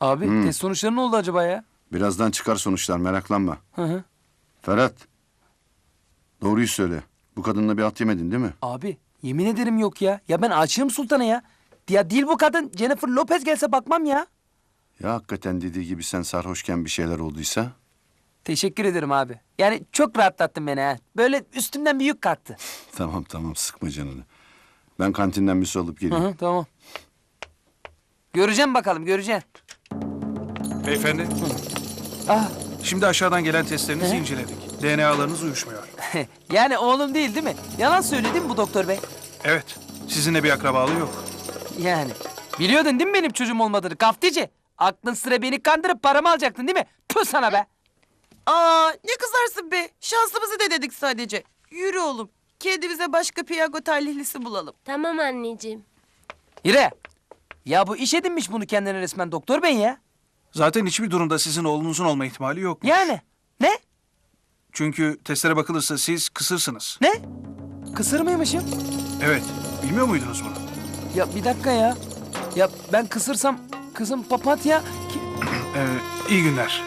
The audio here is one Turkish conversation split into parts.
Abi test sonuçları ne oldu acaba ya? Birazdan çıkar sonuçlar meraklanma. Hı hı. Ferhat. Doğruyu söyle. Bu kadınla bir at yemedin değil mi? Abi yemin ederim yok ya. Ya ben aşığım sultana ya. Ya değil bu kadın. Jennifer Lopez gelse bakmam ya. Ya hakikaten dediği gibi sen sarhoşken bir şeyler olduysa? Teşekkür ederim abi. Yani çok rahatlattın beni ha. Böyle üstümden bir yük kalktı. Tamam tamam sıkma canını. Ben kantinden bir su alıp Hı geleyim. hı, tamam. Göreceğim bakalım göreceğim. Beyefendi, Ah şimdi aşağıdan gelen testlerinizi inceledik. DNA'larınız uyuşmuyor. yani oğlum değil değil mi? Yalan söyledi mi bu doktor bey? Evet, sizinle bir akrabalığı yok. Yani. Biliyordun değil mi benim çocuğum olmadığını kaftici? Aklın sıra beni kandırıp paramı alacaktın değil mi? Püh sana be. Aa ne kızarsın be. Şansımızı denedik sadece. Yürü oğlum. Kendimize başka piyango talihlisi bulalım. Tamam anneciğim. İre. Ya bu iş edinmiş bunu kendine resmen doktor bey ya. Zaten hiçbir durumda sizin oğlunuzun olma ihtimali yok. Yani. Ne? Çünkü testlere bakılırsa siz kısırsınız. Ne? Kısır mıymışım? Evet, bilmiyor muydunuz bunu? Ya bir dakika ya. Ya ben kısırsam kızım papatya ki... Ee, iyi günler.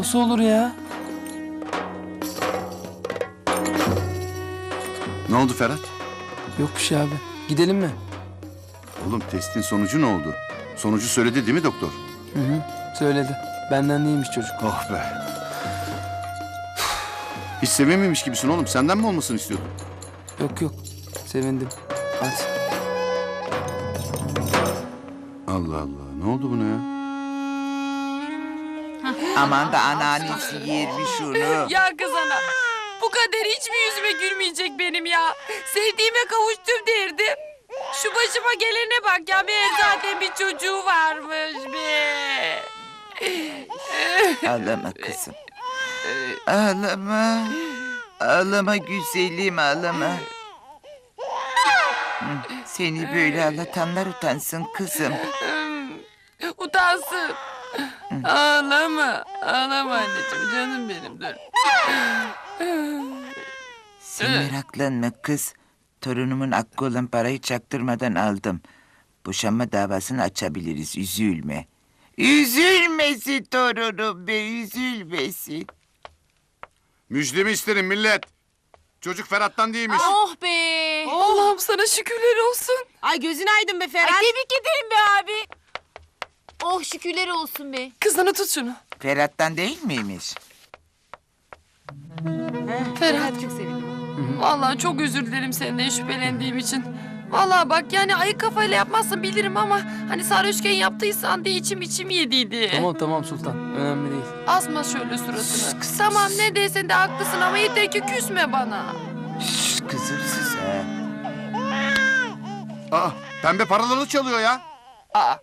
Nasıl olur ya? Ne oldu Ferhat? Yok bir şey abi. Gidelim mi? Oğlum testin sonucu ne oldu? Sonucu söyledi değil mi doktor? Hı hı. Söyledi. Benden değilmiş çocuk. Oh be. Hiç sevememiş gibisin oğlum. Senden mi olmasını istiyordun? Yok yok. Sevindim. Hadi. Allah Allah. Ne oldu buna ya? Aman da anneannesi yermiş onu. Ya kız ana. Bu kader hiç mi yüzüme gülmeyecek benim ya? Sevdiğime kavuştum derdim. Şu başıma gelene bak ya. Meğer zaten bir çocuğu varmış be. Ağlama kızım. Ağlama. Ağlama güzelim ağlama. Seni böyle ağlatanlar utansın kızım. Utansın. Ağlama. Ağlama anneciğim. Canım benim dur. Sen meraklanma kız. Torunumun hakkı olan parayı çaktırmadan aldım. Boşanma davasını açabiliriz. Üzülme. Üzülmesin torunum be üzülmesin. Müjdemi isterim millet. Çocuk Ferhat'tan değilmiş. Oh be. Allah'ım sana şükürler olsun. Ay gözün aydın be Ferhat. Ay tebrik ederim be abi. Oh şükürler olsun be. Kız ana tut şunu. Ferhat'tan değil miymiş? Ferhat. Çok sevindim. Vallahi çok özür dilerim senden şüphelendiğim için. Vallahi bak yani ayık kafayla yapmazsın bilirim ama hani sarhoşken yaptıysan diye içim içim yediydi. Tamam tamam sultan. Önemli değil. Asma şöyle suratını. Tamam ne desen de haklısın ama yeter ki küsme bana. Şşş kızım sus ha. Aa, pembe paralarını çalıyor ya. Aa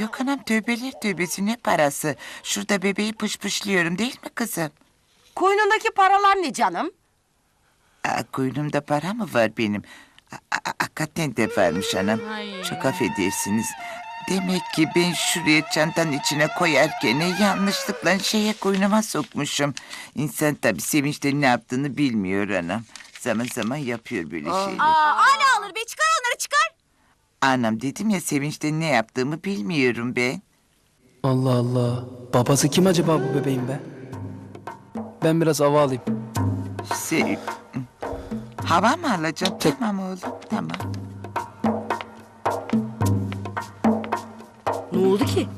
yok anam tövbeler tövbesi ne parası? Şurada bebeği pışpışlıyorum değil mi kızım? Koynundaki paralar ne canım? Aa, koynumda para mı var benim? Aa, aa, hakikaten de varmış anam. Çok affedersiniz. Demek ki ben şuraya çantanın içine koyarken yanlışlıkla şeye koynuma sokmuşum. İnsan tabii sevinçten ne yaptığını bilmiyor anam. Zaman zaman yapıyor böyle şeyler. Aa, hala alır be çıkar. Anam dedim ya sevinçten ne yaptığımı bilmiyorum ben. Allah Allah. Babası kim acaba bu bebeğin be? Ben biraz hava alayım. Se Hava mı alacağım? Çek. Tamam oğlum tamam. Ne oldu ki?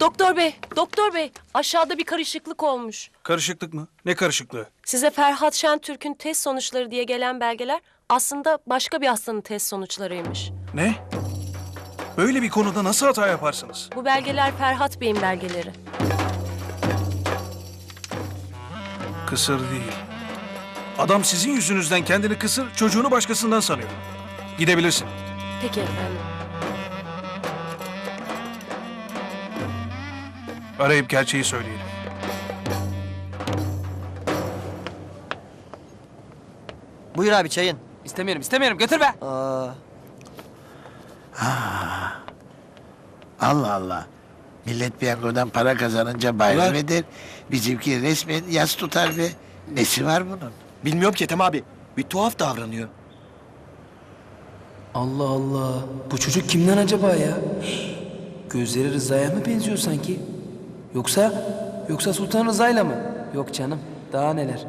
Doktor bey, doktor bey aşağıda bir karışıklık olmuş. Karışıklık mı? Ne karışıklığı? Size Ferhat Şentürk'ün test sonuçları diye gelen belgeler aslında başka bir hastanın test sonuçlarıymış. Ne? Böyle bir konuda nasıl hata yaparsınız? Bu belgeler Ferhat Bey'in belgeleri. Kısır değil. Adam sizin yüzünüzden kendini kısır, çocuğunu başkasından sanıyor. Gidebilirsin. Peki efendim. Arayıp gerçeği söyleyelim. Buyur abi çayın. İstemiyorum istemiyorum götür be. Aa, Allah Allah. Millet piyangodan para kazanınca bayram eder. Bizimki resmen yas tutar be. Nesi var bunun? Bilmiyorum ki Ethem abi. Bir tuhaf davranıyor. Allah Allah. Bu çocuk kimden acaba ya? Gözleri Rıza'ya mı benziyor sanki? Yoksa yoksa Sultan Rıza'yla mı? Yok canım. Daha neler?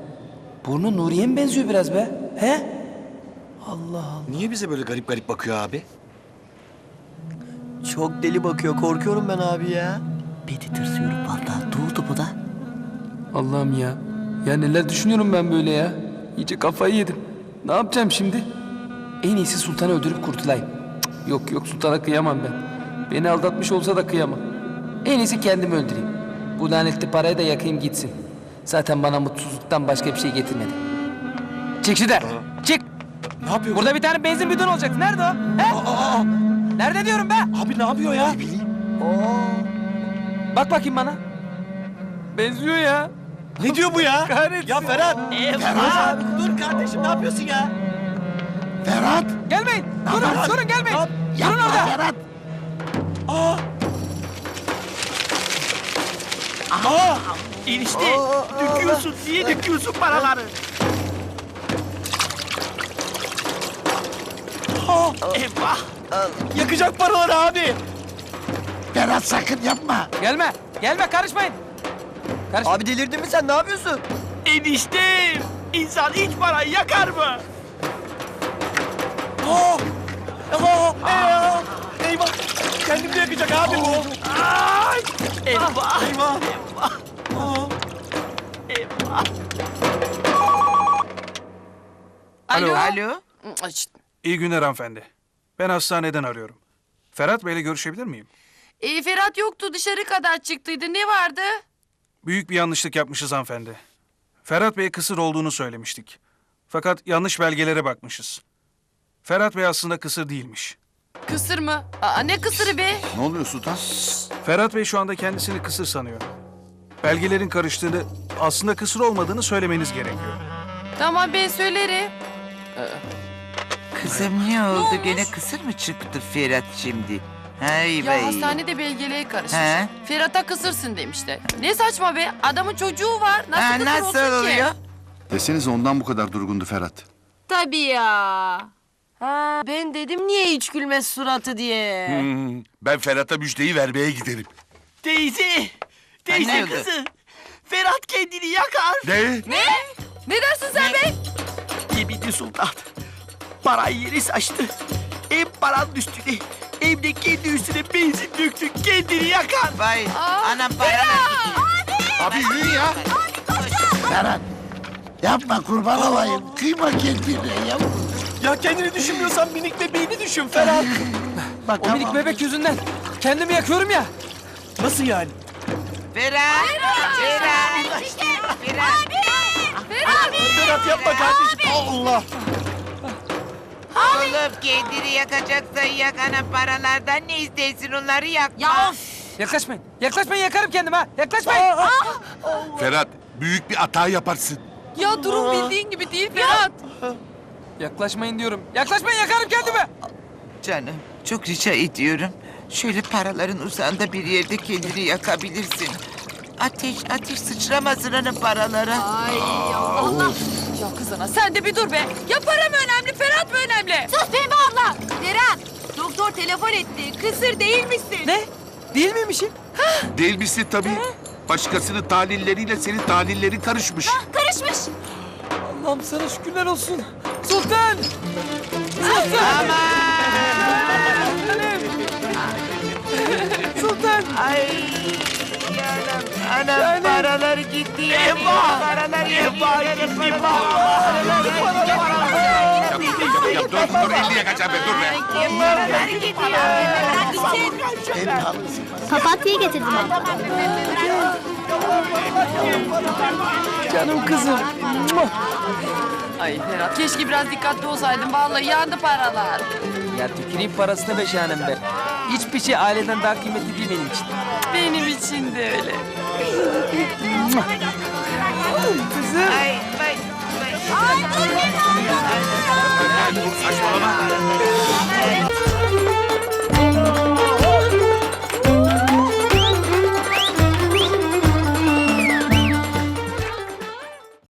Burnu Nuriye mi benziyor biraz be? He? Allah Allah. Niye bize böyle garip garip bakıyor abi? Çok deli bakıyor. Korkuyorum ben abi ya. Beni tırsıyorum vallahi. Doğdu bu da. Allah'ım ya. Ya neler düşünüyorum ben böyle ya. İyice kafayı yedim. Ne yapacağım şimdi? En iyisi Sultan'ı öldürüp kurtulayım. Cık, Yok yok Sultan'a kıyamam ben. Beni aldatmış olsa da kıyamam. En iyisi kendimi öldüreyim. Bu lanetli parayı da yakayım gitsin. Zaten bana mutsuzluktan başka bir şey getirmedi. Çık şuradan. Çık. Ne yapıyor? Burada bir tane benzin bidonu olacak. Nerede o? He? Nerede diyorum be? Abi ne yapıyor ya? Bak bakayım bana. Benziyor ya. Ne diyor bu ya? Kahretsin. Ya Ferhat. Ferhat. abi dur kardeşim ne yapıyorsun ya? Ferhat! Gelmeyin. Durun, durun gelmeyin. Durun Yapma orada. Ferhat! Enişte döküyorsun. Niye döküyorsun paraları? Oh, eyvah. Yakacak paraları abi. Ferhat sakın yapma! Gelme. Gelme karışmayın. Karışma. Abi delirdin mi sen? Ne yapıyorsun? Enişte. İnsan hiç parayı yakar mı? Oh. Oh. Eyvah. Eyvah. Kendimi de yakacak abi bu. Ay. Eyvah. Eyvah. Eyvah. Oh. Eyvah. Alo. Alo? Ay, şşt. İyi günler hanımefendi. Ben hastaneden arıyorum. Ferhat Bey'le görüşebilir miyim? E, Ferhat yoktu dışarı kadar çıktıydı. Ne vardı? Büyük bir yanlışlık yapmışız hanımefendi. Ferhat Bey kısır olduğunu söylemiştik. Fakat yanlış belgelere bakmışız. Ferhat Bey aslında kısır değilmiş. Kısır mı? Aa, ne kısırı be? Ne oluyor Sultan? Ferhat Bey şu anda kendisini kısır sanıyor. Belgelerin karıştığını, aslında kısır olmadığını söylemeniz gerekiyor. Tamam ben söylerim. Kızım ne oldu? Gene kısır mı çıktı Ferhat şimdi? Hay Ya vay. hastanede belgeleye karışmış. He? Ferhat'a kısırsın demişler. Ne saçma be? Adamın çocuğu var. Nasıl Ha, kısır nasıl olsun ki? oluyor? Desenize ondan bu kadar durgundu Ferhat. Tabii ya. Ha, ben dedim niye hiç gülmez suratı diye. Ben Ferhat'a müjdeyi vermeye giderim. Teyze. Teyze oldu. kızı. Ferhat kendini yakar. Ne? Ne dersin sen be? Yeminli sultan. Parayı yeri saçtı. Ev paranın üstüne. Evde kendi üstüne benzin döktü. Kendini yakar. Vay anam gidiyor. Abi yürü ya. Ferhat! Yapma kurban olayım. Kıyma kendine yavrum. Ya kendini düşünmüyorsan minik bebeğini düşün Ferhat. Bak O minik bebek yüzünden kendimi yakıyorum ya. Nasıl yani? Ferhat! Ferhat! Ferhat! Ferhat yapma kardeşim. Allah. Oğlum kendini yakacaksan yak anam paralardan ne istersin onları yakma. Ya of. Yaklaşmayın. Yaklaşmayın yakarım kendimi ha. Yaklaşmayın. Ferhat büyük bir hata yaparsın. Ya durum bildiğin gibi değil Ferhat. Yaklaşmayın diyorum. Yaklaşmayın yakarım kendimi. Canım çok rica ediyorum. Şöyle paraların uzağında bir yerde kendini yakabilirsin. Ateş ateş sıçramasın hanım paralara. Ay Allah. Ya kızana sen de bir dur be. Ya para mı önemli Ferhat mı önemli? Sus Pembe abla. Ferhat. Doktor telefon etti. Kısır değil misin? Ne? Değil miymişim? Değil misin tabii? Başkasının tahlilleriyle senin tahlillerin karışmış. Karışmış. Allah'ım sana şükürler olsun. Sultan! Sultan! Dur, dur, elini yakacağım ben dur be. Papatya'yı getirdim abla. Canım kızım. Ay Ferhat keşke biraz dikkatli olsaydın. Vallahi yandı paralar. Ya tüküreyim parasını be şahanem be. Hiçbir şey aileden daha kıymetli değil benim için. Benim için de öyle. Ay vay vay. Saçmalama.